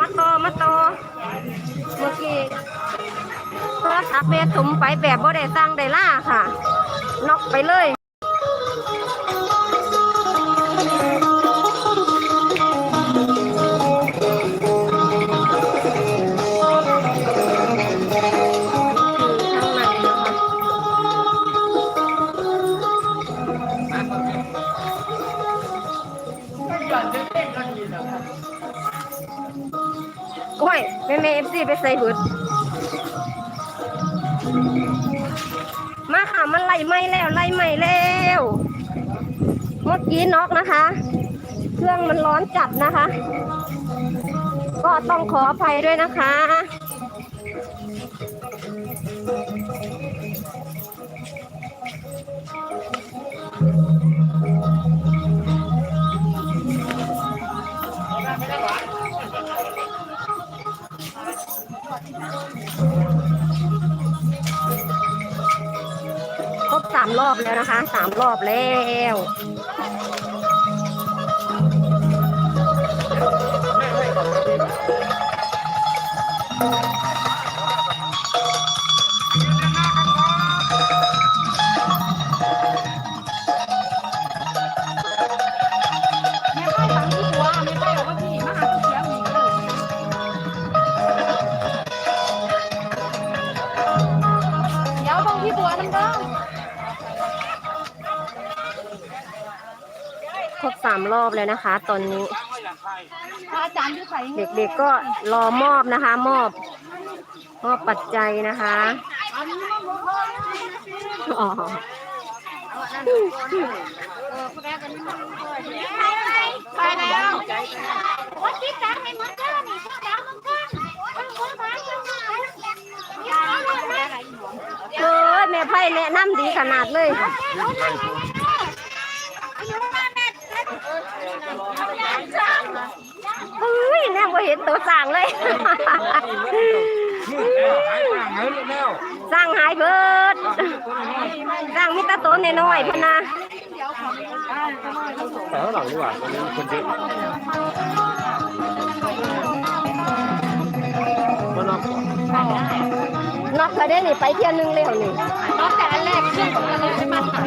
มาโตอมาโตอเมื่อกี้โทรศัพท์เมถุมไปแบบบ่ได้สั่งได้ล่าค่ะ น็อกไปเลย โอ้ยแม่แม่เอฟซีไปใส่เบิดมาค่ะ มันไล่ไหมแล้วไล่ไหมแล้วเมื่อกี้น็อกนะคะ เครื่องมันร้อนจัดนะคะ ก็ต้องขออภัยด้วยนะคะามรอบแล้วนะคะสามรอบแล้วามรอบแล้วนะคะ ตอนนี้พระอาจารย์อยู่ใส่เด็กๆก็รอมอบนะคะ มอบ มอบปัจจัยนะคะอันนี้มันบ่พออ๋อไปแล้ววัดที่กลางให้มันเด้อนี่กลางมันกันมันหัวบ้านจังหวัดอย่าเอาเลยเอ้ยแม่ไพ่แนะนำดีขนาดเลย เฮ้ยแน่บ่เห็นตัวสั่งเลยสร้างหายเบิดสร้างมิตรโตนน้อยๆพะนะแต่ข้างหลังดีกว่าตอนนี้คนเยอะมันนอกนอกก็ได้นี่ไปเที่ยวหนึงแล้วนี่น้องแต่อันแรกเครื่องของอันแรกมันค่ะ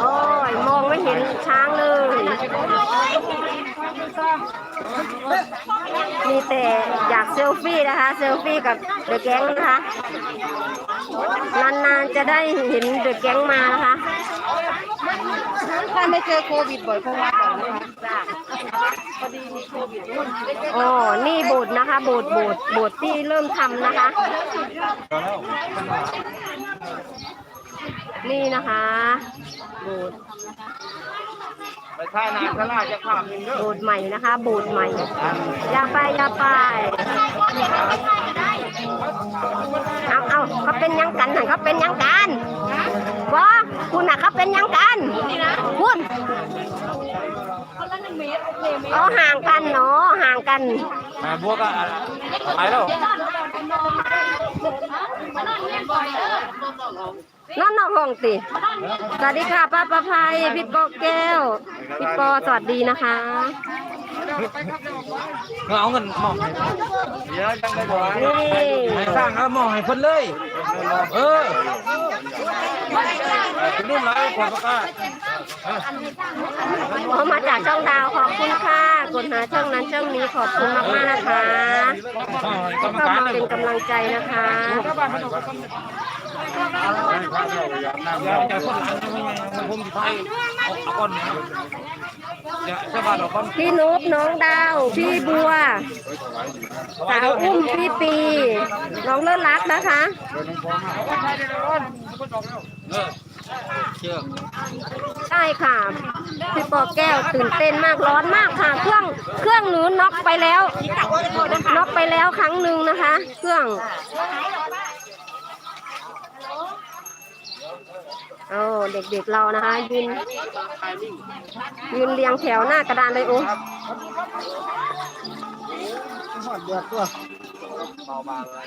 โอ้ยมองไม่เห็น ช้างเลย มีแต่อยากเซลฟี่นะคะ เซลฟี่กับเดอะแก๊งนะคะ นานๆจะได้เห็นเดอะแก๊งมานะคะถ้าไม่เจอโควิดบ่อยเพราะว่าก่อนนะคะพอดีมีโควิดด้วยอ๋อนี่โบสถ์นะคะ โบสถ์โบสถ์โบสถ์ที่เริ่มทำนะคะ นี่นะคะ โบสถ์ ไปท่านาทลาจะข้ามมินเด้อโบสถ์ใหม่นะคะโบสถ์ใหม่อย่าไปอย่าไปเอาเอาเขาเป็นหยังกันน่ะเขาเป็นหยังกันวะคุณน่ะเขาเป็นหยังกันคุณคนละหนึ่งเมตรโอเคเมตรเอาห่างกันเนาะห่างกันมาบัวก็ไปแล้ว นอนนอกห้องติสวัสดีค่ะป้าประภัยพี่ปอแก้ว พี่ปอสวัสดีนะคะ เอาเงินมองเดี๋ยวจังไปบอกนี่ให้สร้างแล้วมองให้คนเลย เออคุณนุ่มไรขอประกาศ เขามาจากช่องดาวขอบคุณค่ะกดหาช่องนั้นช่องนี้ขอบคุณมากๆนะคะกรรมเข้ามาเป็นกำลังใจนะคะพี่นุ๊กน้องดาว พี่บัวสาวอุ้มพี่ปีน้องเลิศรักนะคะ เชื่อใช่ค่ะพี่ปอแก้วตื่นเต้นมากร้อนมากค่ะ เครื่องเครื่องหนูน็อกไปแล้วน็อกไปแล้วครั้งหนึ่งนะคะ เครื่องโอ้เด็กๆเรานะคะยืนยืนเรียงแถวหน้ากระดานเลยโอ้เดือดตัว เบาบางเลย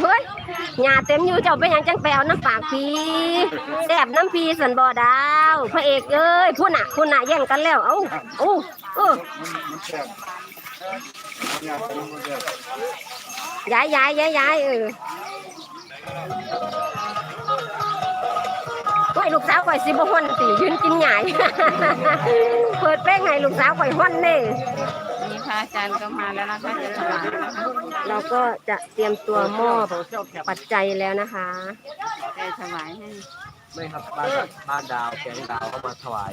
เฮ้ยหญ้าเต็มอยู่เจ้าไปหยังจังไปเอาน้ำปากพีแซ่บน้ำพีสันบ่อดาว พระเอกเอ้ยพุ่นน่ะพุ่นน่ะแย่งกันแล้ว เอ้าเอ้าเออมันแซ่บยมันแซ่บย้ายย้ายย้ายย้ายเออ โอ้ยลูกสาวข่อยสิบ่ฮ้อนสิยืนกินหญ้าเปิดแป้งให้ลูกสาวข่อยฮ้อนเน่ นี่พระอาจารย์ก็มาแล้วนะคะจะถวายนะคะเราก็จะเตรียมตัวมอบปัจจัยแล้วนะคะจะถวายให้ ไม่ครับบ้านบ้านดาวแกงดาวเข้ามาถวาย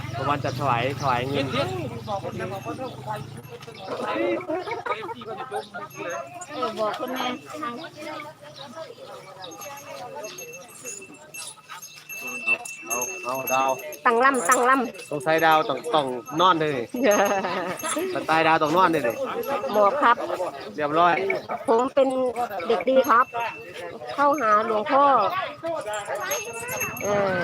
ะมาณจะถวายถวายเงินเออบอกคุณแม่เอาเอาดาวตั้งล่ำตั้งล่ตรงไซดาวต้องต้องนอนเลยำ สไตล์ดาวต้องนอนเลยดิหมอครับ เรียบร้อยผมเป็นเด็กดีครับ เข้าหาหลวงพ่อเออ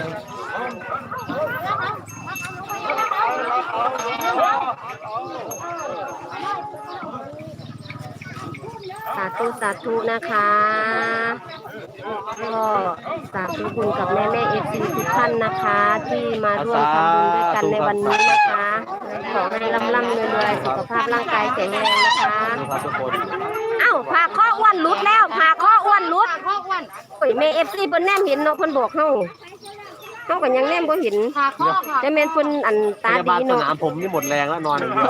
สาธุสาธุนะคะก็สาธุคุณกับแม่แม่เอฟซีทุกท่านนะคะ ที่มาร่วมทำบุญด้วยกันในวันนี้นะคะ ขอให้ร่ำร่ำรวยสุขภาพร่างกายแข็งแรงนะคะเอ้าผ่าข้ออ้วนหลุดแล้วผ่าข้ออ้วนหลุดข้ออ้วนโอ้ยแม่เอฟซีเพิ่นแนมเห็นเนาะเพิ่นบอกเฮา เฮาก็ยังแนมบ่เห็นผ่าข้อค่ะแต่แม่นเพิ่นอันพตาดียาบาลสเนาะนามผมนี่หมดแรงแล้วนอนอย่างเดี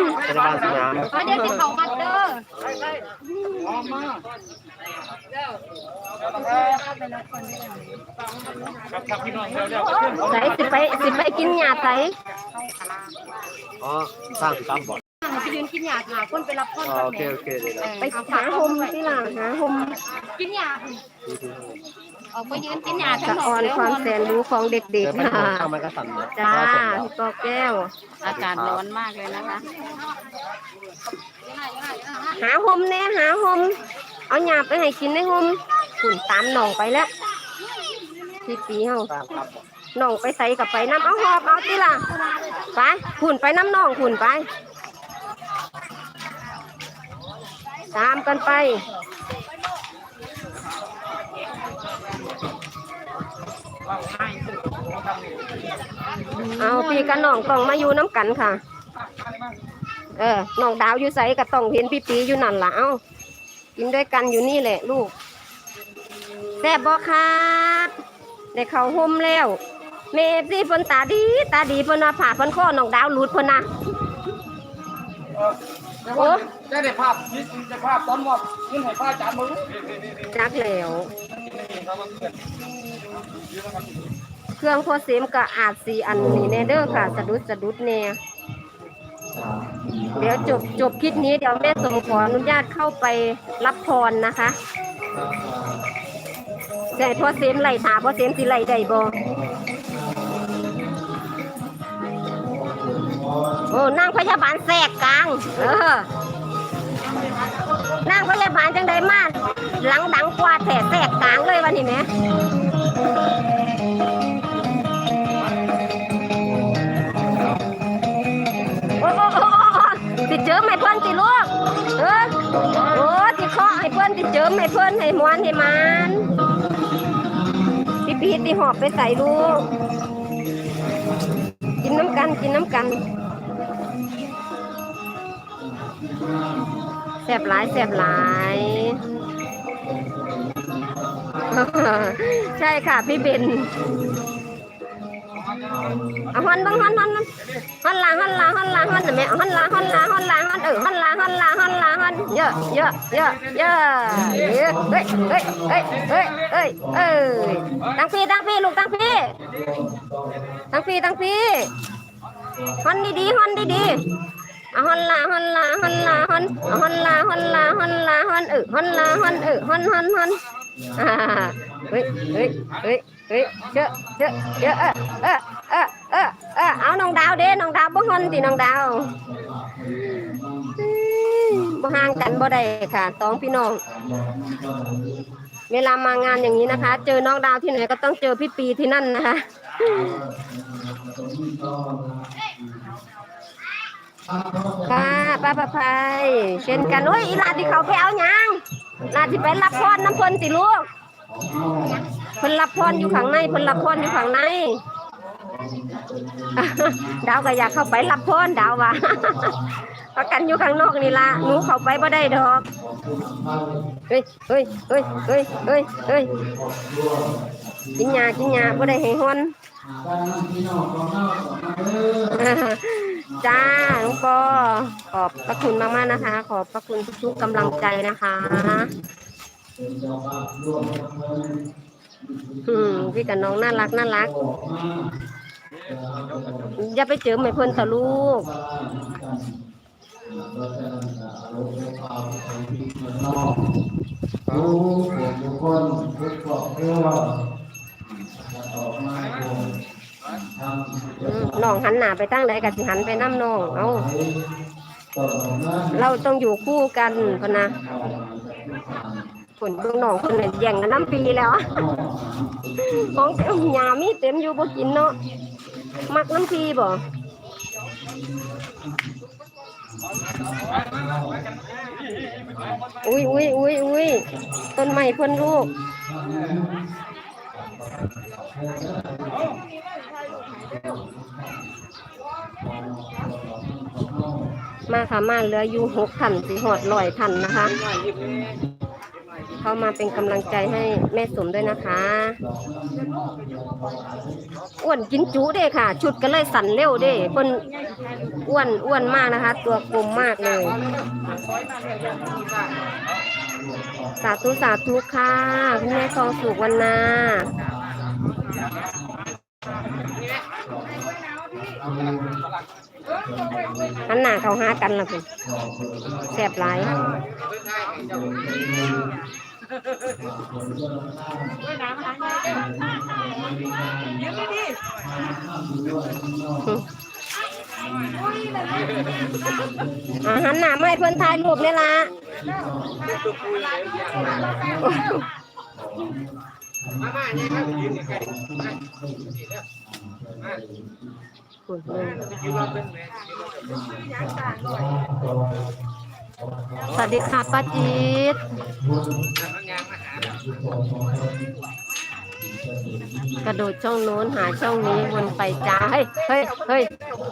ยวพยาบาลสนามเดี๋ยวสิเข้าวัดเด้อใส่สิไปสิไปกินหญ้าใส่อ๋อ สร้างสิกรรมบ่อนไปยืนกินหญ้าค่ะคนไปรับคนอ๋อโอเค โอเคเลยนะไปหาหมที่ล่ะหาหมกินยา ออกไปยืนกินยาสะออนความแสนรู้ของเด็กเดี๋ยวๆมันค่ะข้างมันก็สั่นนะจ้าเสร็จแล้วพี่ปอแก้ว อากาศร้อนมากเลยนะคะหาหมแน่หาหมเอาหยาไปให้กินในหมขุนตามหนองไปแล้วพี่ปีเฮาสร้างครับหนองไปใส่กับไปน้ำเอาหอบเอาติล่ะไปขุนไปน้ำหนองขุนไป ตามกันไป เอาพี่กับน้องต้องมาอยู่น้ำกันค่ะ เออน้องดาวอยู่ใสกับต้องเห็นพี่ปีอยู่นั่นล่ะเอ้ากินด้วยกันอยู่นี่แหละลูกแซ่บบ่ครับได้เข้าห่มแล้วเมฟซี่เพิ่นตาดี ตาดีเพิ่นว่าผ่าเพิ่นข้อน้องดาวหลุดเพิ่นนะโอ้ได้ได้ภาพนี่ได้ภาพตอนว่าขึ้นให้พระอาจารย์มึงจักแล้ว เครื่องโพเซมก็อาจสีอันนี้แน่เด้อค่ะ สะดุดสะดุดแน่เดี๋ยวจบจบคลิปนี้เดี๋ยวแม่สมขออนุญาตเข้าไปรับพรนะคะแต่พอเซมไหลถาพอเซมสิไหลได้บ่โอ้นางพยาบาลแทรกกลาง เออนางพยาบาลจังใดมา หลังดังกว่าแถแทรกกลางเลยวันนี้แม่โอ้โอ้โอ้ติเจิมให้เพื่อนติลูกเออโอ้ติเคาะให้เพื่อนติเจิมให้เพื่อนให้มวนให้มันพี่ปีติหอบไปใส่ลูกกินน้ำกันกินน้ำกันแสบหลายแสบหลาย ใช่ค่ะพี่เบนเอาฮอนบังฮอนฮอนฮอนลาฮอนลาฮอนลาฮอนแม่ฮอนลาฮอนลาฮอนลาฮอนเออฮอนลาฮอนลาฮอนลาฮอนเยอะเยอะเยอะเยอะเฮ้ยเฮ้ยเฮ้ยเฮ้ยเฮ้ยเอ้ยตั้งพี่ตั้งพี่ลูกตั้งพี่ตั้งพี่ตั้งพี่ฮอนดีดีฮอนดีดีฮอนลาฮอนลาฮอนลาฮอนฮอนลาฮอนลาฮอนลาฮอนเออฮอนลาฮอนเออฮอนฮอนฮอน อ่าเฮ้ยเฮ้ยเฮ้ยเฮ้ยเจอะเจอะเจอะเออเออเออเออเออเอาน้องดาวเด้น้องดาวบ่ฮอนติน้องดาวบ่ห่างกันบ่ได้ค่ะสองพี่น้อง เวลามางานอย่างนี้นะคะ เจอน้องดาวที่ไหนก็ต้องเจอพี่ปีที่นั่นนะคะค่ะป้าประภัยเช่นกันโอ้ยอีหลาดที่เขาไปเอายัง ลาที่ไปรับพรน้ำเพลินสิลูกเพิ่นรับพรอยู่ข้างในเพิ่นรับพรอยู่ข้างใน ดาวก็อยากเข้าไปรับพรดาวว่าประกันอยู่ข้างนอกนี่ละหนูเข้าไปบ่ได้ดอกเฮ้ยเฮ้ยเฮ้ยเฮ้ยเฮ้ยเฮ้ยกินยากินยาบ่ได้ให้ฮอน จ้าน้องปอขอบพระคุณมากๆนะคะ ขอบพระคุณทุกๆกำลังใจนะคะอืมพี่กับน้องน่ารักน่ารัก อย่าไปเจอไม่เพิ่นต่อลูกทุกคนทุกครอบครัวออกมาทำอืม น้องหันหน้าไปทางไหนก็สิหันไปน้ำน้องเอาเราต้องอยู่คู่กันพนนะผลเบื้องน้องคนนี้แย่งกันน้ำปีแล้วของเต็มยามีเต็มอยู่บ่กินเนาะมักน้ำพีบ่อุ้ยอุ้ยอุ้ยอุ้ยต้นไม้พ่นลูก มาค่ะมาเหลืออยู่หกพันสีหอดลอยพันนะคะ เข้ามาเป็นกำลังใจให้แม่สมด้วยนะคะอ้วนกินจุเด้ค่ะ ชุดก็เลยสั่นเร็วเด้เพิ่นอ้วนอ้วนมากนะคะ ตัวกลมมากเลย สาธุสาธุค่ะคุณแม่ทองสุกวันนา หันหน้าเขาหากันละคุณแสบหลายอาหารหนาไม่เพิ่นถ่ายรูปนี่ละคุ สวัสดีค่ะป้าจิตกระโดดช่องโน้นหาช่องนี้วนไปจ้าเฮ้ยเฮ้ยเฮ้ย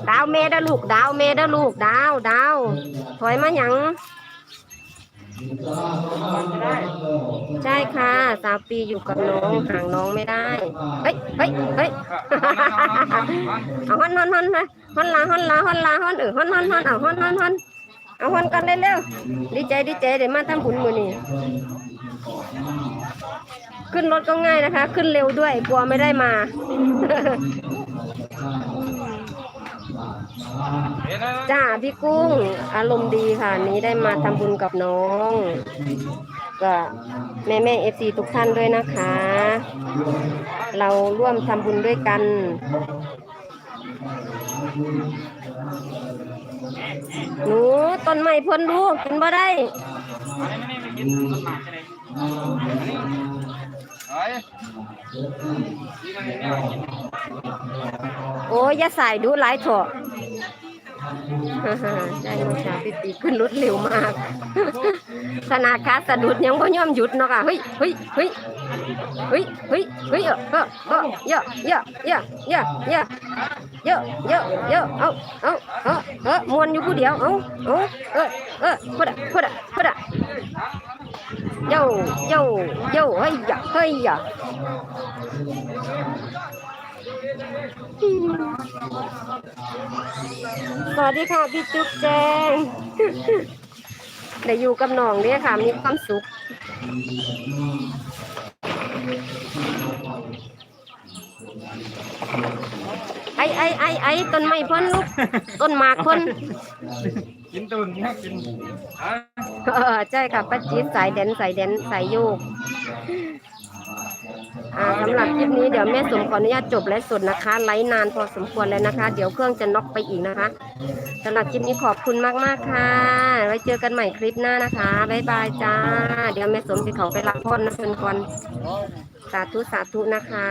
ดาวเมเดอลูกดาวเมเดอลูกดาวดาวถอยมาหยัง ใช่ค่ะสามปีอยู่กับน้องห่างน้องไม่ได้ เฮ้ยเฮ้ยเฮ้ยเอาฮอนฮอนฮอนนะฮอนลาฮอนลาฮอนลาฮอนเออฮอนฮอนฮอนเอาฮอนฮอนฮอนเอาฮอนกันเร็วๆดีใจดีใจเดี๋ยวมาทำบุญมือนี่ขึ้นรถก็ง่ายนะคะ ขึ้นเร็วด้วยกลัวไม่ได้มา จ้าพี่กุ้ง อารมณ์ดีค่ะ นี้ได้มาทำบุญกับน้อง ก็แม่แม่เอฟซีทุกท่านด้วยนะคะ เราร่วมทำบุญด้วยกัน หนูต้นไม้พ้นลูกกินบ่ได้โอ้ยอย่าใส่ดูหลายเถอะ ได้มาชาปิตีขึ้นรถเร็วมากขนาดขาสะดุดยังบ่ยอมหยุดเนาะค่ะเฮ้ยเฮ้ยเฮ้ยเฮ้ยเฮ้ยเฮ้ยเออเออเยอะเยอะเยอะเยอะเยอะเยอะเยอะเยอะเอาเอาเอาเออมวนอยู่ผู้เดียวเอาเอาเออเออพุดะพุดอะพุดอะโยโยโยเฮ้ยยะเฮ้ยยะ สวัสดีค่ะพี่จุ๊บแจงได้อยู่กับน้องเนี่ยค่ะ มีความสุขทไอ้ไอ้ไอ้ไอ้ต้นไม้เพิ่นลูกต้นหมากเพิ่นกินตุนนะกินอะเออใช่ค่ะป้าจี๊ดสายแดนสายแดนสายโยกอ่า สำหรับคลิปนี้เดี๋ยวแม่สมขออนุญาตจบไลฟ์สดนะคะ ไลฟ์นานพอสมควรแล้วนะคะ เดี๋ยวเครื่องจะน็อกไปอีกนะคะสำหรับคลิปนี้ขอบคุณมากๆค่ะ ไว้เจอกันใหม่คลิปหน้านะคะบ๊ายบายจ้า เดี๋ยวแม่สมจะเขาไปรับพรนะเพื่อนก่อนสาธุสาธุนะคะ